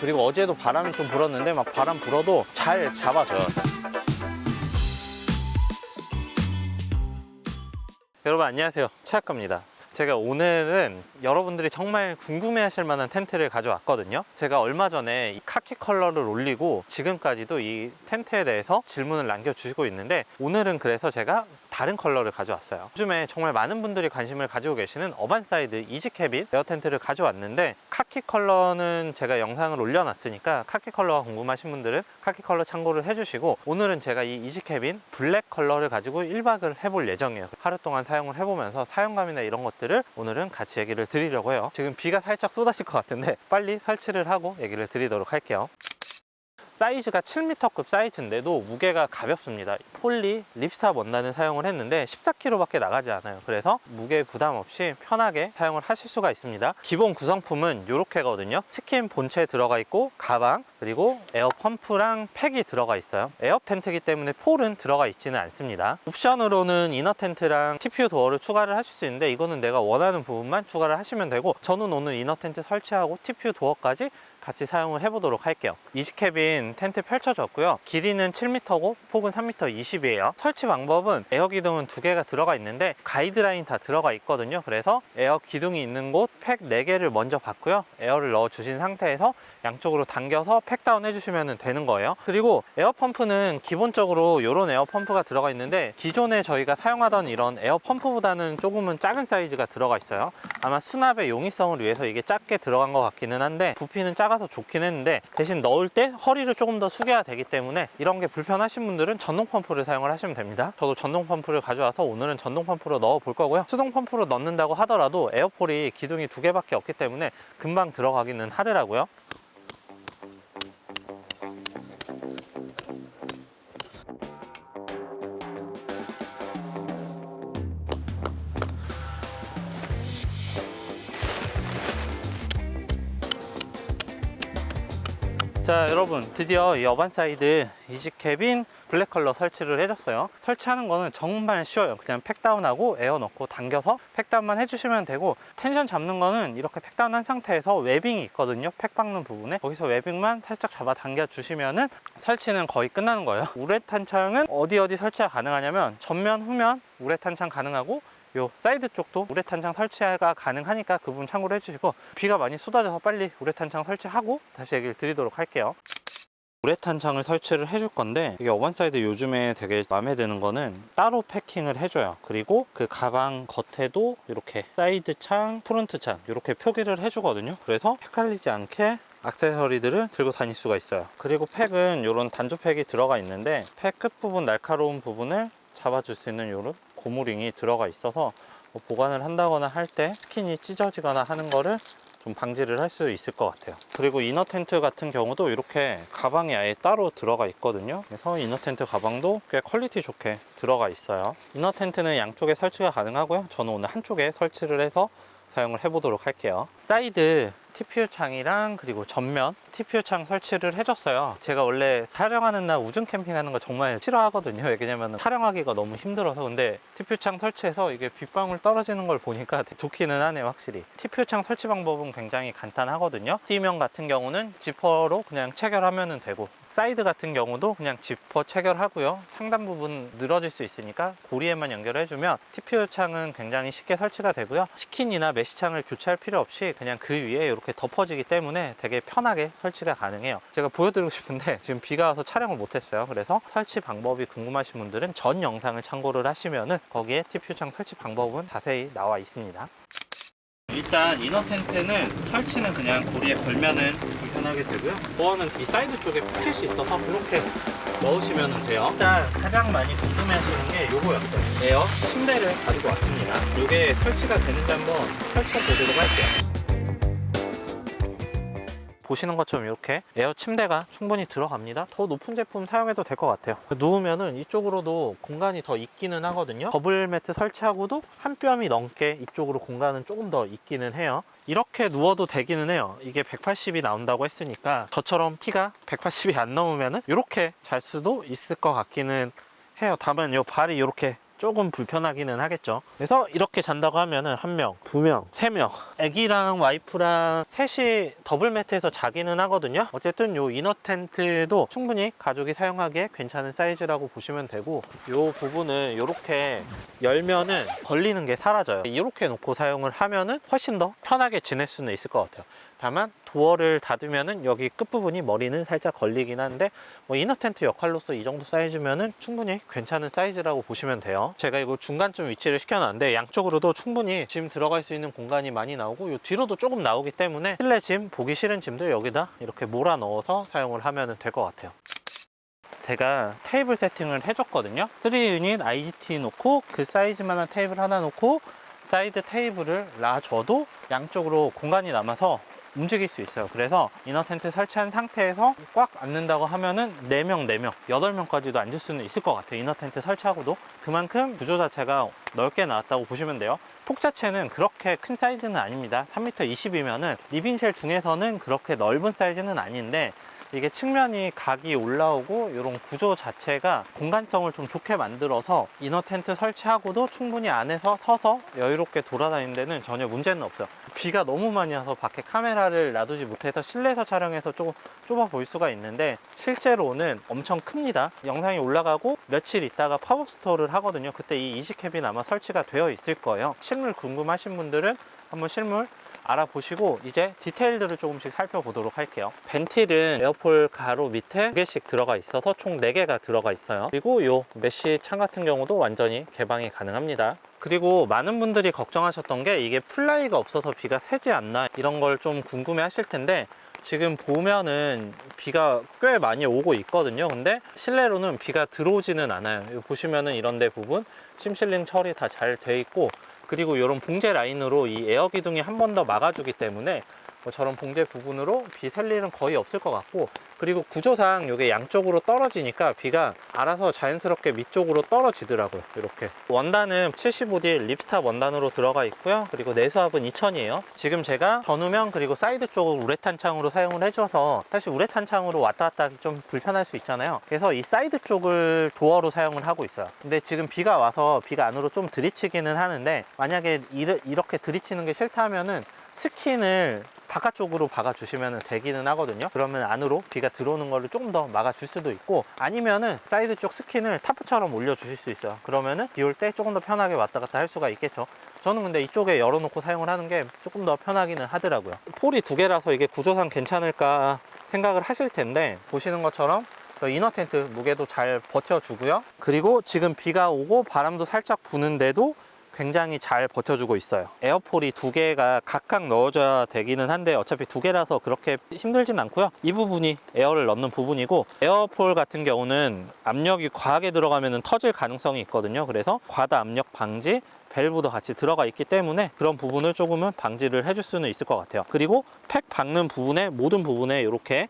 그리고 어제도 바람이 좀 불었는데 막 바람 불어도 잘 잡아줘요. 여러분 안녕하세요. 최학과입니다. 제가 오늘은 여러분들이 정말 궁금해 하실 만한 텐트를 가져왔거든요. 제가 얼마 전에 이 카키 컬러를 올리고 지금까지도 이 텐트에 대해서 질문을 남겨주시고 있는데 오늘은 그래서 제가 다른 컬러를 가져왔어요. 요즘에 정말 많은 분들이 관심을 가지고 계시는 어반사이드 이지캐빈 에어 텐트를 가져왔는데 카키 컬러는 제가 영상을 올려놨으니까 카키 컬러가 궁금하신 분들은 카키 컬러 참고를 해주시고 오늘은 제가 이 이지캐빈 블랙 컬러를 가지고 1박을 해볼 예정이에요. 하루 동안 사용을 해보면서 사용감이나 이런 것들을 오늘은 같이 얘기를 드리려고 해요. 지금 비가 살짝 쏟아질 것 같은데 빨리 설치를 하고 얘기를 드리도록 할게요 사이즈가 7m급 사이즈인데도 무게가 가볍습니다. 폴리 립스탑 원단을 사용을 했는데 14kg밖에 나가지 않아요. 그래서 무게 부담 없이 편하게 사용을 하실 수가 있습니다. 기본 구성품은 이렇게거든요. 스킨 본체 들어가 있고 가방 그리고 에어 펌프랑 팩이 들어가 있어요. 에어 텐트이기 때문에 폴은 들어가 있지는 않습니다. 옵션으로는 이너 텐트랑 TPU 도어를 추가를 하실 수 있는데 이거는 내가 원하는 부분만 추가를 하시면 되고 저는 오늘 이너 텐트 설치하고 TPU 도어까지 같이 사용을 해보도록 할게요. 이지캐빈 텐트 펼쳐졌고요. 길이는 7m고 폭은 3m 20이에요. 설치 방법은 에어 기둥은 두 개가 들어가 있는데 가이드라인 다 들어가 있거든요. 그래서 에어 기둥이 있는 곳 팩 4개를 먼저 받고요. 에어를 넣어 주신 상태에서 양쪽으로 당겨서 팩 다운 해주시면 되는 거예요. 그리고 에어 펌프는 기본적으로 이런 에어 펌프가 들어가 있는데 기존에 저희가 사용하던 이런 에어 펌프보다는 조금은 작은 사이즈가 들어가 있어요. 아마 수납의 용이성을 위해서 이게 작게 들어간 것 같기는 한데 부피는 작아 서 좋긴 했는데 대신 넣을 때 허리를 조금 더 숙여야 되기 때문에 이런 게 불편하신 분들은 전동 펌프를 사용을 하시면 됩니다. 저도 전동 펌프를 가져와서 오늘은 전동 펌프로 넣어 볼 거고요. 수동 펌프로 넣는다고 하더라도 에어폴이 기둥이 두 개밖에 없기 때문에 금방 들어가기는 하더라고요. 자 여러분 드디어 이 어반사이드 이지캡인 블랙 컬러 설치를 해줬어요. 설치하는 거는 정말 쉬워요. 그냥 팩다운하고 에어 넣고 당겨서 팩다운만 해주시면 되고 텐션 잡는 거는 이렇게 팩다운한 상태에서 웨빙이 있거든요. 팩 박는 부분에. 거기서 웨빙만 살짝 잡아 당겨 주시면은 설치는 거의 끝나는 거예요. 우레탄 창은 어디 어디 설치가 가능하냐면 전면 후면 우레탄 창 가능하고 요 사이드 쪽도 우레탄창 설치가 가능하니까 그 부분 참고로 해주시고 비가 많이 쏟아져서 빨리 우레탄창 설치하고 다시 얘기를 드리도록 할게요. 우레탄 창을 설치를 해줄 건데 이게 어반사이드 요즘에 되게 마음에 드는 거는 따로 패킹을 해줘요. 그리고 그 가방 겉에도 이렇게 사이드 창, 프론트 창 이렇게 표기를 해주거든요. 그래서 헷갈리지 않게 액세서리들을 들고 다닐 수가 있어요. 그리고 팩은 이런 단조 팩이 들어가 있는데 팩 끝부분 날카로운 부분을 잡아줄 수 있는 이런 고무링이 들어가 있어서 뭐 보관을 한다거나 할 때 스킨이 찢어지거나 하는 거를 좀 방지를 할 수 있을 것 같아요. 그리고 이너 텐트 같은 경우도 이렇게 가방이 아예 따로 들어가 있거든요. 그래서 이너 텐트 가방도 꽤 퀄리티 좋게 들어가 있어요. 이너 텐트는 양쪽에 설치가 가능하고요. 저는 오늘 한쪽에 설치를 해서 사용을 해보도록 할게요. 사이드 TPU 창이랑 그리고 전면 TPU 창 설치를 해줬어요. 제가 원래 촬영하는 날 우중 캠핑하는 거 정말 싫어하거든요. 왜냐면 촬영하기가 너무 힘들어서 근데 TPU 창 설치해서 이게 빗방울 떨어지는 걸 보니까 좋기는 하네요, 확실히. TPU 창 설치 방법은 굉장히 간단하거든요. D면 같은 경우는 지퍼로 그냥 체결하면 되고 사이드 같은 경우도 그냥 지퍼 체결하고요. 상단 부분 늘어질 수 있으니까 고리에만 연결해주면 TPU 창은 굉장히 쉽게 설치가 되고요. 스킨이나 메시 창을 교체할 필요 없이 그냥 그 위에 이렇게 덮어지기 때문에 되게 편하게 설치가 가능해요. 제가 보여드리고 싶은데 지금 비가 와서 촬영을 못했어요. 그래서 설치 방법이 궁금하신 분들은 전 영상을 참고를 하시면은 거기에 TPU 창 설치 방법은 자세히 나와 있습니다. 일단 이너 텐트는 설치는 그냥 고리에 걸면은 불편하게 되고요. 도어는 이 사이드 쪽에 포켓이 있어서 이렇게 넣으시면 돼요. 일단 가장 많이 궁금해 하시는 게 요거였어요. 에어 침대를 가지고 왔습니다. 이게 설치가 되는지 한번 펼쳐 보도록 할게요. 보시는 것처럼 이렇게 에어 침대가 충분히 들어갑니다. 더 높은 제품 사용해도 될 것 같아요. 누우면은 이쪽으로도 공간이 더 있기는 하거든요. 더블 매트 설치하고도 한 뼘이 넘게 이쪽으로 공간은 조금 더 있기는 해요. 이렇게 누워도 되기는 해요. 이게 180이 나온다고 했으니까 저처럼 키가 180이 안 넘으면은 이렇게 잘 수도 있을 것 같기는 해요. 다만 이 발이 이렇게 조금 불편하기는 하겠죠. 그래서 이렇게 잔다고 하면은 한 명, 두 명, 세 명. 애기랑 와이프랑 셋이 더블 매트에서 자기는 하거든요. 어쨌든 요 이너 텐트도 충분히 가족이 사용하기에 괜찮은 사이즈라고 보시면 되고 요 부분을 이렇게 열면은 걸리는 게 사라져요. 이렇게 놓고 사용을 하면은 훨씬 더 편하게 지낼 수는 있을 것 같아요. 다만 도어를 닫으면은 여기 끝부분이 머리는 살짝 걸리긴 한데 뭐 이너 텐트 역할로서 이 정도 사이즈면은 충분히 괜찮은 사이즈라고 보시면 돼요. 제가 이거 중간쯤 위치를 시켜놨는데 양쪽으로도 충분히 짐 들어갈 수 있는 공간이 많이 나오고 요 뒤로도 조금 나오기 때문에 실내 짐 보기 싫은 짐들 여기다 이렇게 몰아 넣어서 사용을 하면 될 것 같아요. 제가 테이블 세팅을 해줬거든요. 3유닛 IGT 놓고 그 사이즈만한 테이블 하나 놓고 사이드 테이블을 놔줘도 양쪽으로 공간이 남아서 움직일 수 있어요. 그래서 이너 텐트 설치한 상태에서 꽉 앉는다고 하면은 4명, 4명, 8명까지도 앉을 수는 있을 것 같아요. 이너 텐트 설치하고도. 그만큼 구조 자체가 넓게 나왔다고 보시면 돼요. 폭 자체는 그렇게 큰 사이즈는 아닙니다. 3m 20이면은 리빙쉘 중에서는 그렇게 넓은 사이즈는 아닌데 이게 측면이 각이 올라오고 이런 구조 자체가 공간성을 좀 좋게 만들어서 이너 텐트 설치하고도 충분히 안에서 서서 여유롭게 돌아다니는 데는 전혀 문제는 없어요. 비가 너무 많이 와서 밖에 카메라를 놔두지 못해서 실내에서 촬영해서 조금 좁아 보일 수가 있는데 실제로는 엄청 큽니다. 영상이 올라가고 며칠 있다가 팝업 스토어를 하거든요. 그때 이 이지캡이 아마 설치가 되어 있을 거예요. 실물 궁금하신 분들은 한번 실물 알아보시고 이제 디테일들을 조금씩 살펴보도록 할게요. 벤틸은 에어폴 가로 밑에 두 개씩 들어가 있어서 총 4개가 들어가 있어요. 그리고 요 메쉬 창 같은 경우도 완전히 개방이 가능합니다. 그리고 많은 분들이 걱정하셨던 게 이게 플라이가 없어서 비가 새지 않나 이런 걸 좀 궁금해 하실 텐데 지금 보면은 비가 꽤 많이 오고 있거든요. 근데 실내로는 비가 들어오지는 않아요. 보시면은 이런 데 부분 심실링 처리 다 잘 돼 있고 그리고 이런 봉제 라인으로 이 에어 기둥이 한 번 더 막아주기 때문에 뭐 저런 봉제 부분으로 비 셀 일은 거의 없을 것 같고 그리고 구조상 이게 양쪽으로 떨어지니까 비가 알아서 자연스럽게 밑쪽으로 떨어지더라고요 이렇게. 원단은 75D 립스탑 원단으로 들어가 있고요. 그리고 내수압은 2000이에요. 지금 제가 전후면 그리고 사이드 쪽을 우레탄 창으로 사용을 해줘서 사실 우레탄 창으로 왔다 갔다 하기 좀 불편할 수 있잖아요. 그래서 이 사이드 쪽을 도어로 사용을 하고 있어요. 근데 지금 비가 와서 비가 안으로 좀 들이치기는 하는데 만약에 이렇게 들이치는 게 싫다 하면은 스킨을 바깥쪽으로 박아주시면 되기는 하거든요. 그러면 안으로 비가 들어오는 거를 조금 더 막아줄 수도 있고 아니면은 사이드 쪽 스킨을 타프처럼 올려주실 수 있어요. 그러면은 비 올 때 조금 더 편하게 왔다 갔다 할 수가 있겠죠. 저는 근데 이쪽에 열어놓고 사용을 하는 게 조금 더 편하기는 하더라고요. 폴이 두 개라서 이게 구조상 괜찮을까 생각을 하실 텐데 보시는 것처럼 저 이너 텐트 무게도 잘 버텨주고요. 그리고 지금 비가 오고 바람도 살짝 부는데도 굉장히 잘 버텨주고 있어요. 에어폴이 두 개가 각각 넣어줘야 되기는 한데 어차피 두 개라서 그렇게 힘들진 않고요. 이 부분이 에어를 넣는 부분이고 에어폴 같은 경우는 압력이 과하게 들어가면 터질 가능성이 있거든요. 그래서 과다 압력 방지 밸브도 같이 들어가 있기 때문에 그런 부분을 조금은 방지를 해줄 수는 있을 것 같아요. 그리고 팩 박는 부분에 모든 부분에 이렇게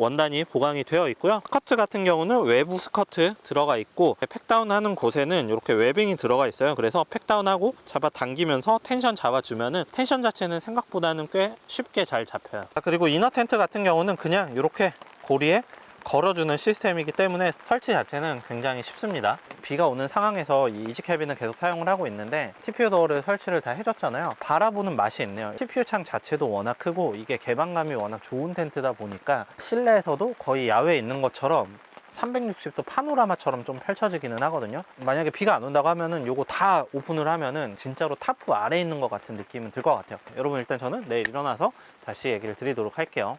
원단이 보강이 되어 있고요. 스커트 같은 경우는 외부 스커트 들어가 있고 팩다운 하는 곳에는 이렇게 웨빙이 들어가 있어요. 그래서 팩다운하고 잡아 당기면서 텐션 잡아주면은 텐션 자체는 생각보다는 꽤 쉽게 잘 잡혀요. 아, 그리고 이너 텐트 같은 경우는 그냥 이렇게 고리에 걸어주는 시스템이기 때문에 설치 자체는 굉장히 쉽습니다. 비가 오는 상황에서 이 이지 캐빈을 계속 사용을 하고 있는데 TPU 도어를 설치를 다 해줬잖아요. 바라보는 맛이 있네요. TPU 창 자체도 워낙 크고 이게 개방감이 워낙 좋은 텐트다 보니까 실내에서도 거의 야외에 있는 것처럼 360도 파노라마처럼 좀 펼쳐지기는 하거든요. 만약에 비가 안 온다고 하면은 요거 다 오픈을 하면은 진짜로 타프 아래에 있는 것 같은 느낌은 들 것 같아요. 여러분 일단 저는 내일 일어나서 다시 얘기를 드리도록 할게요.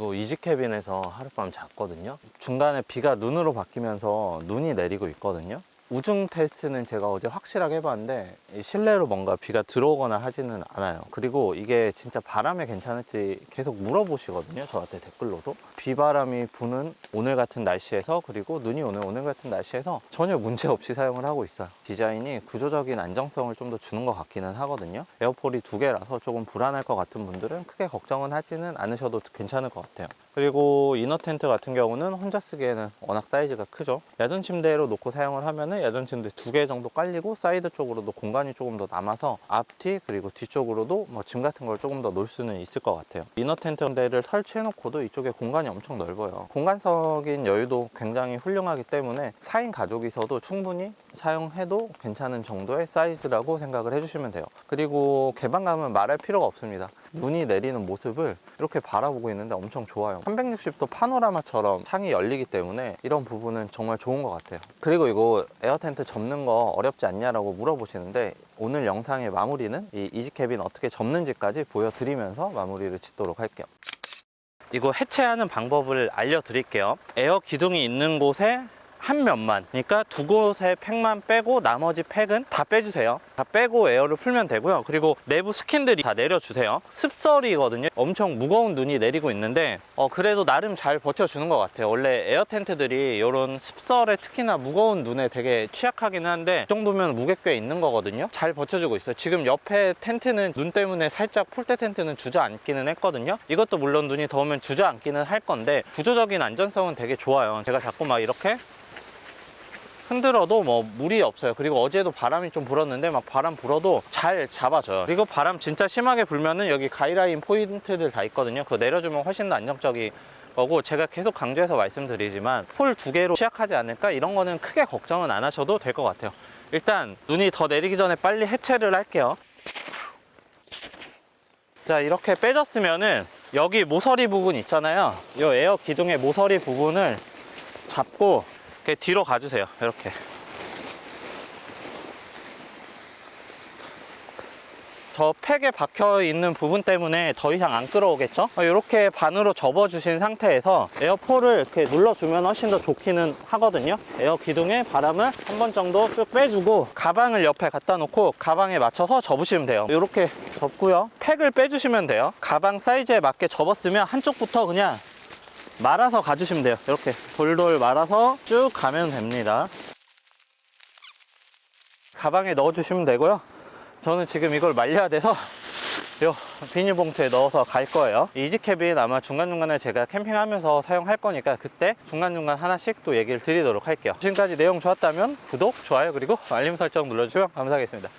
이거 이지캐빈에서 하룻밤 잤거든요. 중간에 비가 눈으로 바뀌면서 눈이 내리고 있거든요. 우중 테스트는 제가 어제 확실하게 해봤는데 이 실내로 뭔가 비가 들어오거나 하지는 않아요. 그리고 이게 진짜 바람에 괜찮을지 계속 물어보시거든요. 저한테 댓글로도. 비바람이 부는 오늘 같은 날씨에서 그리고 눈이 오는 오늘 같은 날씨에서 전혀 문제 없이 사용을 하고 있어요. 디자인이 구조적인 안정성을 좀 더 주는 것 같기는 하거든요. 에어폴이 두 개라서 조금 불안할 것 같은 분들은 크게 걱정은 하지는 않으셔도 괜찮을 것 같아요. 그리고 이너 텐트 같은 경우는 혼자 쓰기에는 워낙 사이즈가 크죠. 야전 침대로 놓고 사용을 하면은 야전 침대 두 개 정도 깔리고 사이드 쪽으로도 공간이 조금 더 남아서 앞뒤 그리고 뒤쪽으로도 뭐 짐 같은 걸 조금 더 놓을 수는 있을 것 같아요. 이너 텐트를 설치해 놓고도 이쪽에 공간이 엄청 넓어요. 공간적인 여유도 굉장히 훌륭하기 때문에 4인 가족이서도 충분히 사용해도 괜찮은 정도의 사이즈라고 생각을 해주시면 돼요. 그리고 개방감은 말할 필요가 없습니다. 눈이 내리는 모습을 이렇게 바라보고 있는데 엄청 좋아요. 360도 파노라마처럼 창이 열리기 때문에 이런 부분은 정말 좋은 것 같아요. 그리고 이거 에어 텐트 접는 거 어렵지 않냐라고 물어보시는데 오늘 영상의 마무리는 이 이지캡인 어떻게 접는지까지 보여드리면서 마무리를 짓도록 할게요. 이거 해체하는 방법을 알려드릴게요. 에어 기둥이 있는 곳에 한 면만. 그러니까 두 곳의 팩만 빼고 나머지 팩은 다 빼주세요. 다 빼고 에어를 풀면 되고요. 그리고 내부 스킨들이 다 내려주세요. 습설이거든요. 엄청 무거운 눈이 내리고 있는데 어 그래도 나름 잘 버텨주는 것 같아요. 원래 에어 텐트들이 이런 습설에 특히나 무거운 눈에 되게 취약하긴 한데 이 정도면 무게 꽤 있는 거거든요. 잘 버텨주고 있어요. 지금 옆에 텐트는 눈 때문에 살짝 폴대 텐트는 주저앉기는 했거든요. 이것도 물론 눈이 더우면 주저앉기는 할 건데 구조적인 안전성은 되게 좋아요. 제가 자꾸 막 이렇게 흔들어도 뭐 물이 없어요. 그리고 어제도 바람이 좀 불었는데 막 바람 불어도 잘 잡아줘요. 그리고 바람 진짜 심하게 불면은 여기 가이라인 포인트들 다 있거든요. 그거 내려주면 훨씬 더 안정적이 거고 제가 계속 강조해서 말씀드리지만 폴 두 개로 시작하지 않을까 이런 거는 크게 걱정은 안 하셔도 될 것 같아요. 일단 눈이 더 내리기 전에 빨리 해체를 할게요. 자 이렇게 빼졌으면은 여기 모서리 부분 있잖아요. 이 에어 기둥의 모서리 부분을 잡고 이렇게 뒤로 가주세요. 이렇게. 저 팩에 박혀 있는 부분 때문에 더 이상 안 끌어오겠죠? 이렇게 반으로 접어 주신 상태에서 에어폴을 이렇게 눌러주면 훨씬 더 좋기는 하거든요. 에어 기둥에 바람을 한 번 정도 쭉 빼주고 가방을 옆에 갖다 놓고 가방에 맞춰서 접으시면 돼요. 이렇게 접고요. 팩을 빼주시면 돼요. 가방 사이즈에 맞게 접었으면 한쪽부터 그냥 말아서 가주시면 돼요. 이렇게 돌돌 말아서 쭉 가면 됩니다. 가방에 넣어주시면 되고요. 저는 지금 이걸 말려야 돼서 요 비닐봉투에 넣어서 갈 거예요. 이지캡인 아마 중간중간에 제가 캠핑하면서 사용할 거니까 그때 중간중간 하나씩 또 얘기를 드리도록 할게요. 지금까지 내용 좋았다면 구독, 좋아요, 그리고 알림 설정 눌러주시면 감사하겠습니다.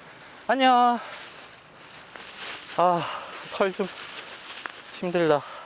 안녕. 아, 털 좀 힘들다.